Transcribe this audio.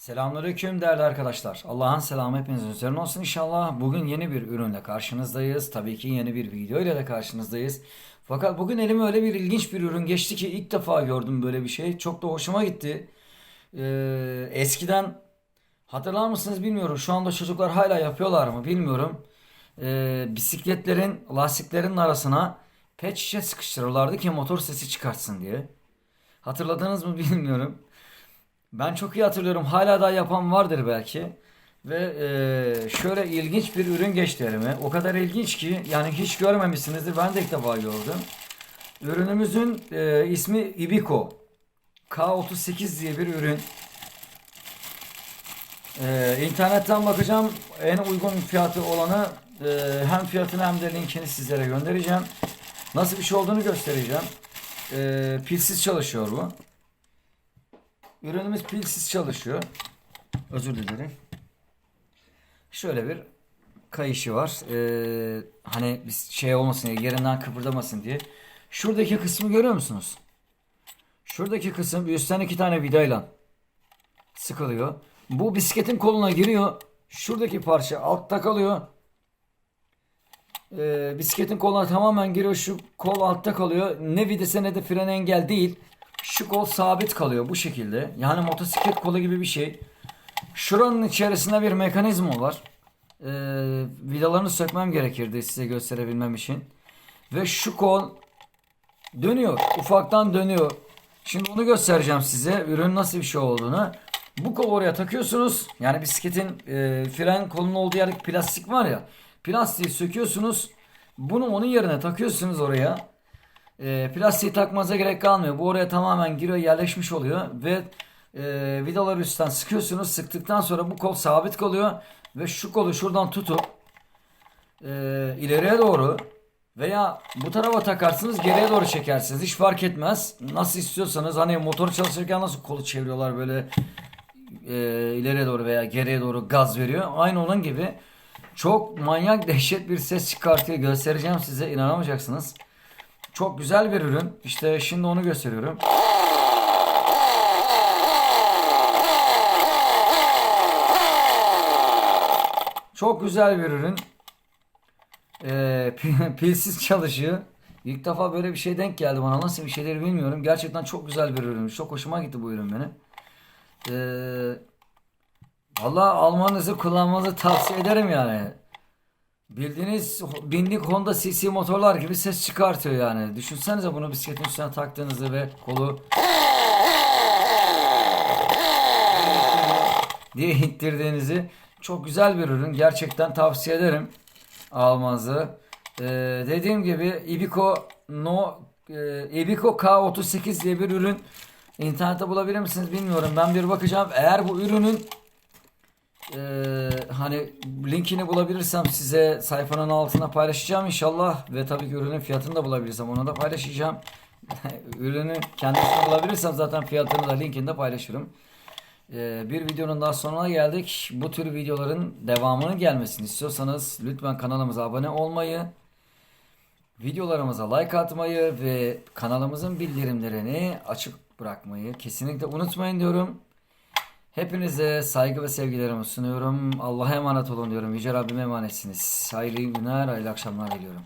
Selamünaleyküm değerli arkadaşlar. Allah'ın selamı hepinizin üzerine olsun inşallah. Bugün yeni bir ürünle karşınızdayız. Tabii ki yeni bir video ile de karşınızdayız. Fakat bugün elime öyle bir ilginç bir ürün geçti ki ilk defa gördüm böyle bir şey. Çok da hoşuma gitti. Ee, eskiden hatırlar mısınız bilmiyorum. Şu anda çocuklar hala yapıyorlar mı bilmiyorum. Ee, bisikletlerin lastiklerinin arasına pet şişe sıkıştırırlardı ki motor sesi çıkartsın diye. Hatırladınız mı bilmiyorum. Ben çok iyi hatırlıyorum. Hala daha yapan vardır belki. Ve e, şöyle ilginç bir ürün geçti elime. O kadar ilginç ki yani hiç görmemişsinizdir. Ben de ilk defa gördüm. Ürünümüzün e, ismi Ibeco. K38 diye bir ürün. E, internetten bakacağım. En uygun fiyatı olanı e, hem fiyatını hem de linkini sizlere göndereceğim. Nasıl bir şey olduğunu göstereceğim. E, pilsiz çalışıyor bu. Ürünümüz pilsiz çalışıyor. Özür dilerim. Şöyle bir kayışı var. Ee, hani biz şey olmasın diye yerinden kıpırdamasın diye. Şuradaki kısmı görüyor musunuz? Şuradaki kısım üstten iki tane vidayla sıkılıyor. Bu bisikletin koluna giriyor. Şuradaki parça altta kalıyor. Ee, bisikletin koluna tamamen giriyor. Şu kol altta kalıyor. Ne vidası ne de fren engel değil. Şu kol sabit kalıyor bu şekilde. Yani motosiklet kolu gibi bir şey. Şuranın içerisinde bir mekanizma var. Ee, vidalarını sökmem gerekirdi size gösterebilmem için. Ve şu kol dönüyor. Ufaktan dönüyor. Şimdi onu göstereceğim size. Ürün nasıl bir şey olduğunu. Bu kolu oraya takıyorsunuz. Yani bisikletin e, fren kolunun olduğu yerdeki plastik var ya. Plastiği söküyorsunuz. Bunu onun yerine takıyorsunuz oraya. E, plastiği takmanıza gerek kalmıyor. Bu oraya tamamen giriyor yerleşmiş oluyor ve e, vidaları üstten sıkıyorsunuz. Sıktıktan sonra bu kol sabit kalıyor ve şu kolu şuradan tutup e, ileriye doğru veya bu tarafa takarsınız geriye doğru çekersiniz. Hiç fark etmez. Nasıl istiyorsanız hani motor çalışırken nasıl kolu çeviriyorlar böyle e, ileriye doğru veya geriye doğru gaz veriyor. Aynı onun gibi çok manyak dehşet bir ses çıkartıyor. Göstereceğim size inanamayacaksınız. Çok güzel bir ürün. İşte şimdi onu gösteriyorum. Çok güzel bir ürün. Ee, pil- pilsiz çalışıyor. İlk defa böyle bir şey denk geldi bana. Nasıl bir şeyleri bilmiyorum. Gerçekten çok güzel bir ürün. Çok hoşuma gitti bu ürün benim. Ee, Valla almanızı kullanmanızı tavsiye ederim yani. Bildiğiniz binlik Honda CC motorlar gibi ses çıkartıyor yani. Düşünsenize bunu bisikletin üstüne taktığınızı ve kolu diye ittirdiğinizi. Çok güzel bir ürün. Gerçekten tavsiye ederim almanızı. Ee, dediğim gibi Ibeco No e, Ibeco K38 diye bir ürün internette bulabilir misiniz bilmiyorum. Ben bir bakacağım. Eğer bu ürünün ee, hani linkini bulabilirsem size sayfanın altına paylaşacağım inşallah ve tabii ki ürünün fiyatını da bulabilirsem onu da paylaşacağım. Ürünü kendisini bulabilirsem zaten fiyatını da linkini de paylaşırım. Ee, bir videonun daha sonuna geldik. Bu tür videoların devamının gelmesini istiyorsanız lütfen kanalımıza abone olmayı, videolarımıza like atmayı ve kanalımızın bildirimlerini açık bırakmayı kesinlikle unutmayın diyorum. Hepinize saygı ve sevgilerimi sunuyorum. Allah'a emanet olun diyorum. Yüce Rabbime emanetsiniz. Hayırlı günler, hayırlı akşamlar diliyorum.